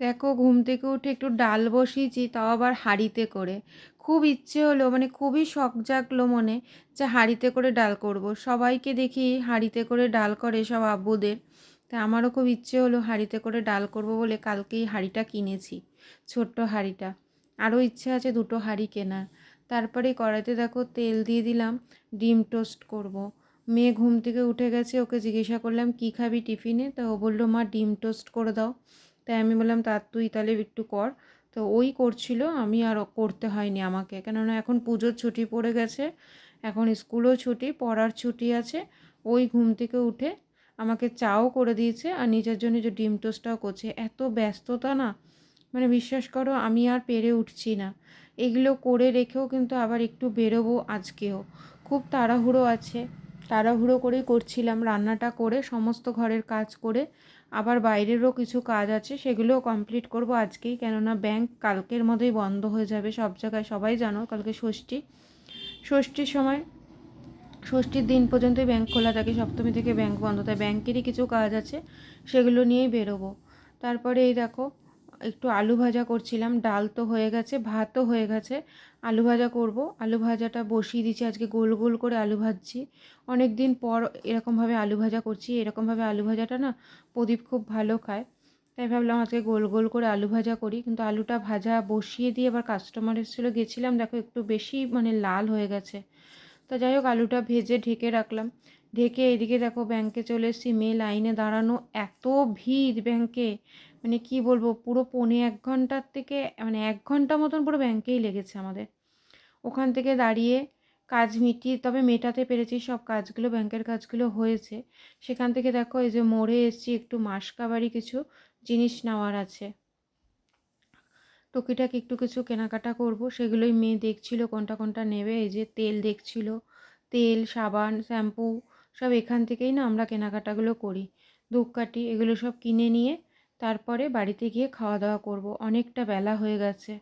দেখো, ঘুম থেকে উঠে একটু ডাল বসিয়েছি, তাও আবার হাঁড়িতে করে। খুব ইচ্ছে হলো মানে খুবই শখ জাগলো মনে যে হাঁড়িতে করে ডাল করব। সবাইকে দেখি হাঁড়িতে করে ডাল করে, সব আব্বুদের। তা আমারও খুব ইচ্ছে হলো হাঁড়িতে করে ডাল করব বলে কালকেই হাঁড়িটা কিনেছি, ছোট্ট হাঁড়িটা। আরও ইচ্ছে আছে দুটো হাঁড়ি কেনার। তারপরে কড়াইতে দেখো তেল দিয়ে দিলাম, ডিম টোস্ট করব। মেয়ে ঘুম থেকে উঠে গেছে, ওকে জিজ্ঞাসা করলাম, কী খাবি টিফিনে? তা ও বলল, মা, ডিম টোস্ট করে দাও। তাই আমি বললাম তার তুই তাহলে একটু কর। তো ওই করছিল, আমি আর করতে হয়নি আমাকে। কেননা এখন পুজোর ছুটি পড়ে গেছে, এখন স্কুলও ছুটি, পড়ার ছুটি আছে। ওই ঘুম থেকে উঠে আমাকে চাও করে দিয়েছে আর নিজের জন্য যে ডিম টোস্টটাও করছে। এত ব্যস্ততা না? মানে বিশ্বাস করো, আমি আর পেরে উঠছি না। এগুলো করে রেখেও কিন্তু আবার একটু বেরোবো আজকেও। খুব তাড়াহুড়ো আছে। তাড়াহুড়ো করেই করছিলাম, রান্নাটা করে, সমস্ত ঘরের কাজ করে। আবার বাইরেরও কিছু কাজ আছে, সেগুলোও কমপ্লিট করব আজকেই। কেননা ব্যাংক কালকের মধ্যেই বন্ধ হয়ে যাবে সব জায়গায়। সবাই জানো কালকে ষষ্ঠী। ষষ্ঠীর সময়, ষষ্ঠীর দিন পর্যন্তই ব্যাংক খোলা থাকে, সপ্তমী থেকে ব্যাংক বন্ধ। তাই ব্যাংকেরই কিছু কাজ আছে, সেগুলো নিয়েই বেরোবো। তারপরে এই দেখো একটু আলু ভাজা করছিলাম, ডাল তো হয়ে গেছে, ভাতও হয়ে গেছে। আলু ভাজা করব। আলু ভাজাটা বসিয়ে দিচ্ছি, আজকে গোল গোল করে আলু ভাজছি। অনেক দিন পর এরকমভাবে আলু ভাজা করছি, এরকমভাবে আলু ভাজাটা না প্রদীপ খুব ভালো খায়। তাই ভাবলাম আজকে গোল গোল করে আলু ভাজা করি, কিন্তু আলুটা ভাজা বসিয়ে দিয়ে আবার কাস্টমার এসেছিল, গেছিলাম দেখো একটু বেশি মানে লাল হয়ে গেছে। তা যাই হোক, আলুটা ভেজে ঢেকে রাখলাম। ঢেকে এদিকে দেখো ব্যাংকে চলে এসেছি। মেয়ে লাইনে দাঁড়ানো, এত ভিড় ব্যাংকে মানে কি বলব, পুরো পৌনে এক ঘণ্টার থেকে মানে এক ঘণ্টা মতন পুরো ব্যাংকেই লেগেছে আমাদের। ওখান থেকে দাঁড়িয়ে কাজ মিটিয়ে, তবে মেটাতে পেরেছি সব কাজগুলো ব্যাংকের কাজগুলো হয়েছে। সেখান থেকে দেখো এই যে মোড়ে এসেছি, একটু মাসকাবারি কিছু জিনিস নেওয়ার আছে। টুকিটাকি একটু কিছু কেনাকাটা করব, সেগুলোই মেয়ে দেখছিল, কোনটা কোনটা নেবে, এই যে তেল দেখছিল। তেল, সাবান, শ্যাম্পু সব এখান থেকেই না আমরা কেনাকাটাগুলো করি। ধূপকাঠি এগুলো সব কিনে নিয়ে তারপরে বাড়িতে গিয়ে খাওয়া দাওয়া করব। অনেকটা বেলা হয়ে গেছে।